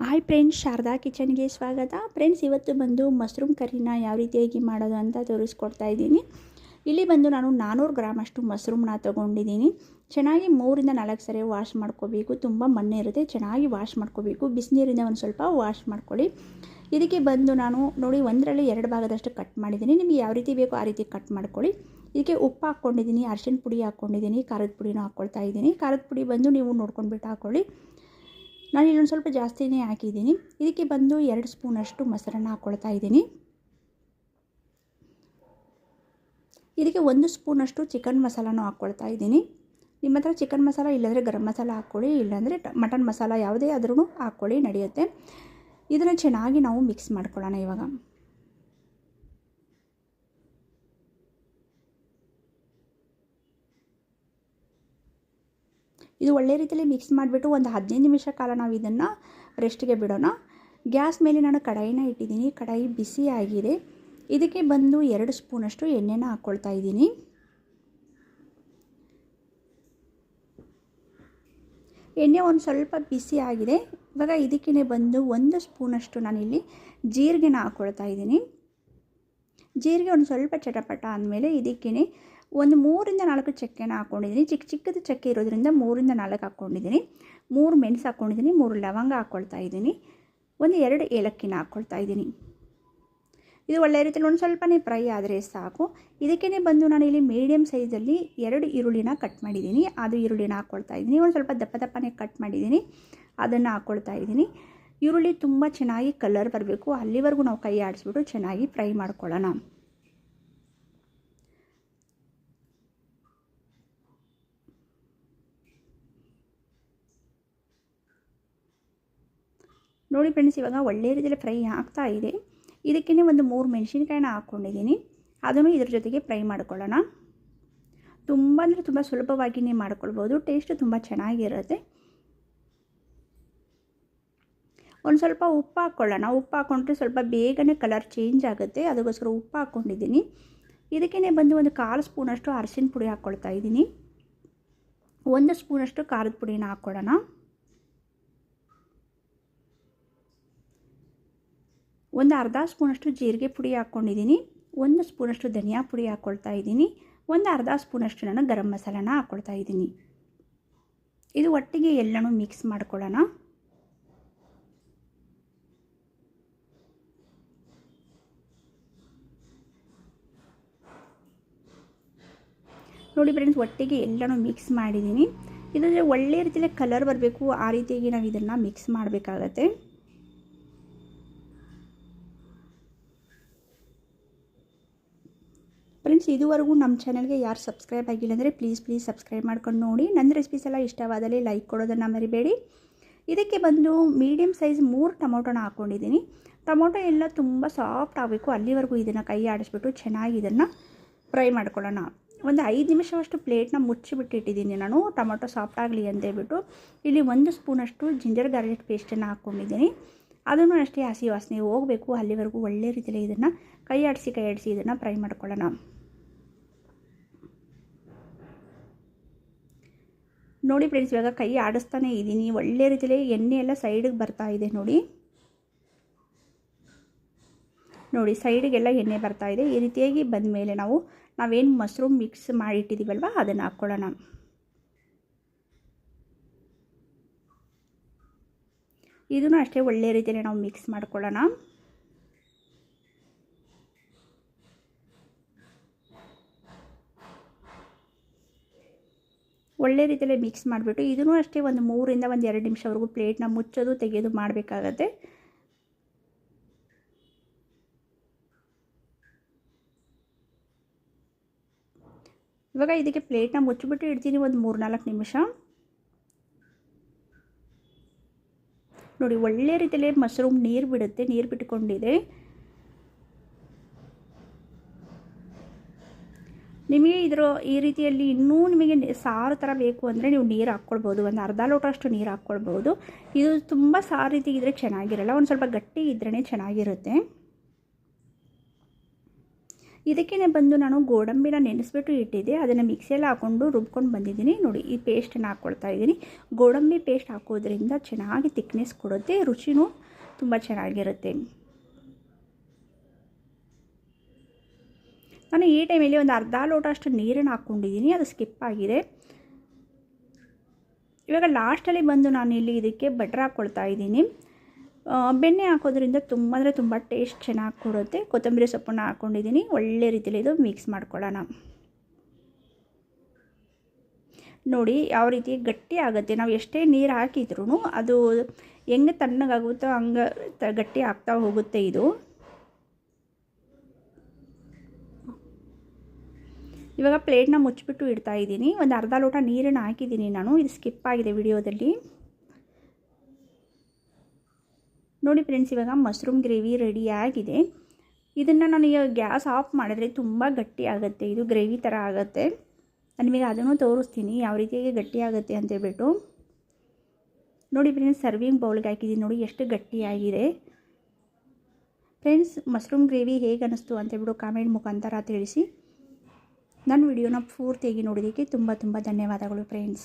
Hi friends Sharada ಕಿಚನ್ಗೆ ಸ್ವಾಗತ. Friends ಇವತ್ತು ಬಂದು ಮಶ್ರೂಮ್ ಕರಿನ ಯಾವ ರೀತಿಯಾಗಿ ಮಾಡೋದು ಅಂತ ತೋರಿಸ್ಕೊಡ್ತಾ ಇದ್ದೀನಿ. ಇಲ್ಲಿ ಬಂದು ನಾನು ನಾನ್ನೂರು ಗ್ರಾಮ್ ಅಷ್ಟು ಮಶ್ರೂಮ್ನ ತೊಗೊಂಡಿದ್ದೀನಿ. ಚೆನ್ನಾಗಿ ಮೂರಿಂದ ನಾಲ್ಕು ಸರಿ ವಾಶ್ ಮಾಡ್ಕೋಬೇಕು. ತುಂಬ ಮಣ್ಣು ಇರುತ್ತೆ, ಚೆನ್ನಾಗಿ ವಾಶ್ ಮಾಡ್ಕೋಬೇಕು. ಬಿಸಿನೀರಿಂದ ಒಂದು ಸ್ವಲ್ಪ ವಾಶ್ ಮಾಡ್ಕೊಳ್ಳಿ. ಇದಕ್ಕೆ ಬಂದು ನಾನು ನೋಡಿ ಒಂದರಲ್ಲಿ ಎರಡು ಭಾಗದಷ್ಟು ಕಟ್ ಮಾಡಿದ್ದೀನಿ. ನಿಮಗೆ ಯಾವ ರೀತಿ ಬೇಕೋ ಆ ರೀತಿ ಕಟ್ ಮಾಡ್ಕೊಳ್ಳಿ. ಇದಕ್ಕೆ ಉಪ್ಪು ಹಾಕ್ಕೊಂಡಿದ್ದೀನಿ ಅರ್ಶಿನ ಪುಡಿ ಹಾಕ್ಕೊಂಡಿದ್ದೀನಿ, ಖಾರದ ಪುಡಿನೂ ಹಾಕ್ಕೊಳ್ತಾ ಇದ್ದೀನಿ. ಖಾರದ ಪುಡಿ ಬಂದು ನೀವು ನೋಡ್ಕೊಂಡ್ಬಿಟ್ಟು ಹಾಕ್ಕೊಳ್ಳಿ ನಾನು ಇಲ್ಲೊಂದು ಸ್ವಲ್ಪ ಜಾಸ್ತಿನೇ ಹಾಕಿದ್ದೀನಿ. ಇದಕ್ಕೆ ಬಂದು ಎರಡು ಸ್ಪೂನಷ್ಟು ಮೊಸರನ್ನ ಹಾಕ್ಕೊಳ್ತಾ ಇದ್ದೀನಿ. ಇದಕ್ಕೆ ಒಂದು ಸ್ಪೂನಷ್ಟು ಚಿಕನ್ ಮಸಾಲಾನು ಹಾಕ್ಕೊಳ್ತಾ ಇದ್ದೀನಿ. ನಿಮ್ಮ ಹತ್ರ ಚಿಕನ್ ಮಸಾಲ ಇಲ್ಲಾಂದರೆ ಗರಂ ಮಸಾಲ ಹಾಕ್ಕೊಳ್ಳಿ, ಇಲ್ಲಾಂದರೆ ಮಟನ್ ಮಸಾಲ ಯಾವುದೇ ಆದ್ರೂ ಹಾಕ್ಕೊಳ್ಳಿ, ನಡೆಯುತ್ತೆ. ಇದನ್ನು ಚೆನ್ನಾಗಿ ನಾವು ಮಿಕ್ಸ್ ಮಾಡ್ಕೊಳ್ಳೋಣ ಇವಾಗ. ಇದು ಒಳ್ಳೆ ರೀತಿಯಲ್ಲಿ ಮಿಕ್ಸ್ ಮಾಡಿಬಿಟ್ಟು ಒಂದು ಹದಿನೈದು ನಿಮಿಷ ಕಾಲ ನಾವು ಇದನ್ನು ರೆಸ್ಟ್ಗೆ ಬಿಡೋಣ. ಗ್ಯಾಸ್ ಮೇಲೆ ನಾನು ಕಡಾಯಿನ ಇಟ್ಟಿದ್ದೀನಿ. ಕಡಾಯಿ ಬಿಸಿ ಆಗಿದೆ. ಇದಕ್ಕೆ ಬಂದು ಎರಡು ಸ್ಪೂನಷ್ಟು ಎಣ್ಣೆನ ಹಾಕ್ಕೊಳ್ತಾ ಇದ್ದೀನಿ. ಎಣ್ಣೆ ಒಂದು ಸ್ವಲ್ಪ ಬಿಸಿ ಆಗಿದೆ. ಇವಾಗ ಇದಕ್ಕೇ ಬಂದು ಒಂದು ಸ್ಪೂನಷ್ಟು ನಾನಿಲ್ಲಿ ಜೀರಿಗೆನ ಹಾಕ್ಕೊಳ್ತಾ ಇದ್ದೀನಿ. ಜೀರಿಗೆ ಒಂದು ಸ್ವಲ್ಪ ಚಟಪಟ ಆದಮೇಲೆ ಇದಕ್ಕೇ ಒಂದು ಮೂರಿಂದ ನಾಲ್ಕು ಚಕ್ಕೆನ ಹಾಕ್ಕೊಂಡಿದ್ದೀನಿ. ಚಿಕ್ಕ ಚಿಕ್ಕದು ಚಕ್ಕೆ ಇರೋದ್ರಿಂದ ಮೂರಿಂದ ನಾಲ್ಕು ಹಾಕ್ಕೊಂಡಿದ್ದೀನಿ. ಮೂರು ಮೆಣಸು ಹಾಕ್ಕೊಂಡಿದ್ದೀನಿ, ಮೂರು ಲವಂಗ ಹಾಕ್ಕೊಳ್ತಾ ಇದ್ದೀನಿ. ಒಂದು ಎರಡು ಏಲಕ್ಕಿನ ಹಾಕ್ಕೊಳ್ತಾ ಇದ್ದೀನಿ. ಇದು ಒಳ್ಳೆಯ ರೀತಿಯಲ್ಲಿ ಒಂದು ಸ್ವಲ್ಪನೇ ಫ್ರೈ ಆದರೆ ಸಾಕು. ಇದಕ್ಕೇ ಬಂದು ನಾನು ಇಲ್ಲಿ ಮೀಡಿಯಮ್ ಸೈಜಲ್ಲಿ ಎರಡು ಈರುಳ್ಳಿನ ಕಟ್ ಮಾಡಿದ್ದೀನಿ. ಅದು ಈರುಳ್ಳಿನ ಹಾಕ್ಕೊಳ್ತಾ ಇದ್ದೀನಿ. ಒಂದು ಸ್ವಲ್ಪ ದಪ್ಪ ದಪ್ಪನೇ ಕಟ್ ಮಾಡಿದ್ದೀನಿ. ಅದನ್ನು ಹಾಕ್ಕೊಳ್ತಾ ಇದ್ದೀನಿ. ಈರುಳ್ಳಿ ತುಂಬ ಚೆನ್ನಾಗಿ ಕಲರ್ ಬರಬೇಕು. ಅಲ್ಲಿವರೆಗೂ ನಾವು ಕೈ ಆಡಿಸ್ಬಿಟ್ಟು ಚೆನ್ನಾಗಿ ಫ್ರೈ ಮಾಡ್ಕೊಳ್ಳೋಣ. ನೋಡಿ ಫ್ರೆಂಡ್ಸ್ ಇವಾಗ ಒಳ್ಳೆ ರೀತಿಯಲ್ಲಿ ಫ್ರೈ ಆಗ್ತಾ ಇದೆ. ಇದಕ್ಕೇ ಒಂದು ಮೂರು ಮೆಣಸಿನ್ಕಾಯಿನ ಹಾಕ್ಕೊಂಡಿದ್ದೀನಿ ಅದನ್ನು ಇದ್ರ ಜೊತೆಗೆ ಫ್ರೈ ಮಾಡ್ಕೊಳ್ಳೋಣ. ತುಂಬ ಅಂದರೆ ತುಂಬ ಸುಲಭವಾಗಿಯೇ ಮಾಡ್ಕೊಳ್ಬೋದು. ಟೇಸ್ಟು ತುಂಬ ಚೆನ್ನಾಗಿರುತ್ತೆ. ಒಂದು ಸ್ವಲ್ಪ ಉಪ್ಪು ಹಾಕ್ಕೊಳ್ಳೋಣ ಉಪ್ಪು ಹಾಕ್ಕೊಂಡ್ರೆ ಸ್ವಲ್ಪ ಬೇಗನೆ ಕಲರ್ ಚೇಂಜ್ ಆಗುತ್ತೆ. ಅದಕ್ಕೋಸ್ಕರ ಉಪ್ಪು ಹಾಕ್ಕೊಂಡಿದ್ದೀನಿ ಇದಕ್ಕೇ ಬಂದು ಒಂದು ಕಾಲು ಸ್ಪೂನಷ್ಟು ಅರಿಶಿನ ಪುಡಿ ಹಾಕ್ಕೊಳ್ತಾ ಇದ್ದೀನಿ. ಒಂದು ಸ್ಪೂನಷ್ಟು ಖಾರದ ಪುಡಿನ ಹಾಕ್ಕೊಳ್ಳೋಣ ಒಂದು ಅರ್ಧ ಸ್ಪೂನಷ್ಟು ಜೀರಿಗೆ ಪುಡಿ ಹಾಕ್ಕೊಂಡಿದ್ದೀನಿ, ಒಂದು ಸ್ಪೂನಷ್ಟು ಧನಿಯಾ ಪುಡಿ ಹಾಕ್ಕೊಳ್ತಾ ಇದ್ದೀನಿ, ಒಂದು ಅರ್ಧ ಸ್ಪೂನಷ್ಟು ನಾನು ಗರಂ ಮಸಾಲಾನ ಹಾಕ್ಕೊಳ್ತಾ ಇದ್ದೀನಿ. ಇದು ಒಟ್ಟಿಗೆ ಎಲ್ಲನೂ ಮಿಕ್ಸ್ ಮಾಡ್ಕೊಳ್ಳೋಣ. ನೋಡಿ ಫ್ರೆಂಡ್ಸ್ ಒಟ್ಟಿಗೆ ಎಲ್ಲನೂ ಮಿಕ್ಸ್ ಮಾಡಿದ್ದೀನಿ. ಇದರಲ್ಲಿ ಒಳ್ಳೆಯ ರೀತಿಯಲ್ಲಿ ಕಲರ್ ಬರಬೇಕು, ಆ ರೀತಿಯಾಗಿ ನಾವು ಇದನ್ನು ಮಿಕ್ಸ್ ಮಾಡಬೇಕಾಗತ್ತೆ. ಫ್ರೆಂಡ್ಸ್, ಇದುವರೆಗೂ ನಮ್ಮ ಚಾನಲ್ಗೆ ಯಾರು ಸಬ್ಸ್ಕ್ರೈಬ್ ಆಗಿಲ್ಲ ಅಂದರೆ ಪ್ಲೀಸ್ ಪ್ಲೀಸ್ ಸಬ್ಸ್ಕ್ರೈಬ್ ಮಾಡ್ಕೊಂಡು ನೋಡಿ. ನನ್ನ ರೆಸಿಪೀಸ್ ಎಲ್ಲ ಇಷ್ಟವಾದಲ್ಲಿ ಲೈಕ್ ಕೊಡೋದನ್ನು ಮರಿಬೇಡಿ. ಇದಕ್ಕೆ ಬಂದು ಮೀಡಿಯಮ್ ಸೈಜ್ ಮೂರು ಟೊಮೊಟೊನ ಹಾಕ್ಕೊಂಡಿದ್ದೀನಿ ಟೊಮೊಟೊ ಎಲ್ಲ ತುಂಬ ಸಾಫ್ಟ್ ಆಗಬೇಕು. ಅಲ್ಲಿವರೆಗೂ ಇದನ್ನು ಕೈ ಆಡಿಸ್ಬಿಟ್ಟು ಚೆನ್ನಾಗಿ ಇದನ್ನು ಫ್ರೈ ಮಾಡ್ಕೊಳ್ಳೋಣ. ಒಂದು ಐದು ನಿಮಿಷವಷ್ಟು ಪ್ಲೇಟ್ನ ಮುಚ್ಚಿಬಿಟ್ಟು ಇಟ್ಟಿದ್ದೀನಿ ನಾನು. ಟೊಮೊಟೊ ಸಾಫ್ಟ್ ಆಗಲಿ ಅಂತೇಳ್ಬಿಟ್ಟು ಇಲ್ಲಿ ಒಂದು ಸ್ಪೂನಷ್ಟು ಜಿಂಜರ್ ಗಾರ್ಲಿಕ್ ಪೇಸ್ಟನ್ನು ಹಾಕ್ಕೊಂಡಿದ್ದೀನಿ ಅದನ್ನು ಅಷ್ಟೇ ಹಸಿ ವಾಸನೆ ಹೋಗಬೇಕು. ಅಲ್ಲಿವರೆಗೂ ಒಳ್ಳೆ ರೀತಿಯಲ್ಲಿ ಇದನ್ನು ಕೈ ಆಡಿಸಿ ಕೈ ಆಡಿಸಿ ಇದನ್ನು ಫ್ರೈ ಮಾಡ್ಕೊಳ್ಳೋಣ. ನೋಡಿ ಫ್ರೆಂಡ್ಸ್ ಇವಾಗ ಕೈ ಆಡಿಸ್ತಾನೆ ಇದ್ದೀನಿ ಒಳ್ಳೆ ರೀತಿಯಲ್ಲಿ ಎಣ್ಣೆ ಎಲ್ಲ ಸೈಡಿಗೆ ಬರ್ತಾ ಇದೆ ನೋಡಿ. ನೋಡಿ ಸೈಡಿಗೆಲ್ಲ ಎಣ್ಣೆ ಬರ್ತಾ ಇದೆ. ಈ ರೀತಿಯಾಗಿ ಬಂದ ಮೇಲೆ ನಾವು, ನಾವೇನು ಮಶ್ರೂಮ್ ಮಿಕ್ಸ್ ಮಾಡಿಟ್ಟಿದ್ದೀವಲ್ವ ಅದನ್ನು ಹಾಕ್ಕೊಳ್ಳೋಣ. ಇದನ್ನು ಅಷ್ಟೇ ಒಳ್ಳೆ ರೀತಿಯಲ್ಲಿ ನಾವು ಮಿಕ್ಸ್ ಮಾಡ್ಕೊಳ್ಳೋಣ. ಒಳ್ಳೆ ರೀತಿಯಲ್ಲಿ ಮಿಕ್ಸ್ ಮಾಡಿಬಿಟ್ಟು ಇದನ್ನು ಅಷ್ಟೇ ಒಂದು ಮೂರಿಂದ ಒಂದು ಎರಡು ನಿಮಿಷವರೆಗೂ ಪ್ಲೇಟ್ನ ಮುಚ್ಚೋದು, ತೆಗೆಯೋದು ಮಾಡಬೇಕಾಗತ್ತೆ. ಇವಾಗ ಇದಕ್ಕೆ ಪ್ಲೇಟ್ನ ಮುಚ್ಚಿಬಿಟ್ಟು ಇಡ್ತೀನಿ ಒಂದು ಮೂರು ನಾಲ್ಕು ನಿಮಿಷ. ನೋಡಿ, ಒಳ್ಳೆ ರೀತಿಯಲ್ಲಿ ಮಶ್ರೂಮ್ ನೀರು ಬಿಡುತ್ತೆ, ನೀರು ಬಿಟ್ಕೊಂಡಿದೆ. ನಿಮಗೆ ಇದರ ಈ ರೀತಿಯಲ್ಲಿ ಇನ್ನೂ ನಿಮಗೆ ಸಾರು ಥರ ಬೇಕು ಅಂದರೆ ನೀವು ನೀರು ಹಾಕ್ಕೊಳ್ಬೋದು. ಒಂದು ಅರ್ಧ ಲೋಟ ಅಷ್ಟು ನೀರು ಹಾಕ್ಕೊಳ್ಬೋದು. ಇದು ತುಂಬ ಸಾರು ರೀತಿ ಇದ್ದರೆ ಚೆನ್ನಾಗಿರಲ್ಲ. ಒಂದು ಸ್ವಲ್ಪ ಗಟ್ಟಿ ಇದ್ರೇ ಚೆನ್ನಾಗಿರುತ್ತೆ. ಇದಕ್ಕೇ ಬಂದು ನಾನು ಗೋಡಂಬಿನ ನೆನೆಸ್ಬಿಟ್ಟು ಇಟ್ಟಿದ್ದೆ. ಅದನ್ನು ಮಿಕ್ಸಿಯಲ್ಲಿ ಹಾಕ್ಕೊಂಡು ರುಬ್ಕೊಂಡು ಬಂದಿದ್ದೀನಿ. ನೋಡಿ, ಈ ಪೇಸ್ಟನ್ನು ಹಾಕ್ಕೊಳ್ತಾ ಇದ್ದೀನಿ. ಗೋಡಂಬಿ ಪೇಸ್ಟ್ ಹಾಕೋದ್ರಿಂದ ಚೆನ್ನಾಗಿ ತಿಕ್ನೆಸ್ ಕೊಡುತ್ತೆ. ರುಚಿನೂ ತುಂಬ ಚೆನ್ನಾಗಿರುತ್ತೆ. ನಾನು ಈ ಟೈಮಲ್ಲಿ ಒಂದು ಅರ್ಧ ಲೋಟ ಅಷ್ಟು ನೀರನ್ನು ಹಾಕ್ಕೊಂಡಿದ್ದೀನಿ, ಅದು ಸ್ಕಿಪ್ ಆಗಿದೆ. ಇವಾಗ ಲಾಸ್ಟಲ್ಲಿ ಬಂದು ನಾನು ಇಲ್ಲಿ ಇದಕ್ಕೆ ಬಟ್ರ್ ಹಾಕ್ಕೊಳ್ತಾ ಇದ್ದೀನಿ. ಬೆಣ್ಣೆ ಹಾಕೋದ್ರಿಂದ ತುಂಬ, ಅಂದರೆ ತುಂಬ ಟೇಸ್ಟ್ ಚೆನ್ನಾಗಿ ಕೊಡುತ್ತೆ. ಕೊತ್ತಂಬರಿ ಸೊಪ್ಪನ್ನು ಹಾಕ್ಕೊಂಡಿದ್ದೀನಿ. ಒಳ್ಳೆ ರೀತಿಯಲ್ಲಿ ಇದು ಮಿಕ್ಸ್ ಮಾಡ್ಕೊಳ್ಳೋಣ. ನೋಡಿ, ಯಾವ ರೀತಿ ಗಟ್ಟಿ ಆಗುತ್ತೆ. ನಾವು ಎಷ್ಟೇ ನೀರು ಹಾಕಿದ್ರೂ ಅದು ಹೆಂಗೆ ತಣ್ಣಗಾಗುತ್ತೋ ಹಂಗೆ ತ, ಗಟ್ಟಿ ಆಗ್ತಾ ಹೋಗುತ್ತೆ ಇದು. ಇವಾಗ ಪ್ಲೇಟ್ನ ಮುಚ್ಚಿಬಿಟ್ಟು ಇಡ್ತಾ ಇದ್ದೀನಿ. ಒಂದು ಅರ್ಧ ಲೋಟ ನೀರನ್ನು ಹಾಕಿದ್ದೀನಿ ನಾನು. ಇದು ಸ್ಕಿಪ್ ಆಗಿದೆ ವಿಡಿಯೋದಲ್ಲಿ. ನೋಡಿ ಫ್ರೆಂಡ್ಸ್, ಇವಾಗ ಮಶ್ರೂಮ್ ಗ್ರೇವಿ ರೆಡಿ ಆಗಿದೆ. ಇದನ್ನು ನಾನು ಈಗ ಗ್ಯಾಸ್ ಆಫ್ ಮಾಡಿದ್ರೆ ತುಂಬ ಗಟ್ಟಿ ಆಗುತ್ತೆ. ಇದು ಗ್ರೇವಿ ಥರ ಆಗುತ್ತೆ. ನಿಮಗೆ ಅದನ್ನು ತೋರಿಸ್ತೀನಿ ಯಾವ ರೀತಿಯಾಗಿ ಗಟ್ಟಿ ಆಗುತ್ತೆ ಅಂತೇಳ್ಬಿಟ್ಟು ನೋಡಿ ಫ್ರೆಂಡ್ಸ್, ಸರ್ವಿಂಗ್ ಬೌಲ್ಗೆ ಹಾಕಿದ್ದೀನಿ. ನೋಡಿ ಎಷ್ಟು ಗಟ್ಟಿಯಾಗಿದೆ ಫ್ರೆಂಡ್ಸ್, ಮಶ್ರೂಮ್ ಗ್ರೇವಿ ಹೇಗೆ ಅನ್ನಿಸ್ತು ಅಂತೇಳ್ಬಿಟ್ಟು ಕಾಮೆಂಟ್ ಮುಖಾಂತರ ತಿಳಿಸಿ. ನನ್ನ ವಿಡಿಯೋನ ಪೂರ್ತಿಯಾಗಿ ನೋಡೋದಕ್ಕೆ ತುಂಬ ತುಂಬ ಧನ್ಯವಾದಗಳು ಫ್ರೆಂಡ್ಸ್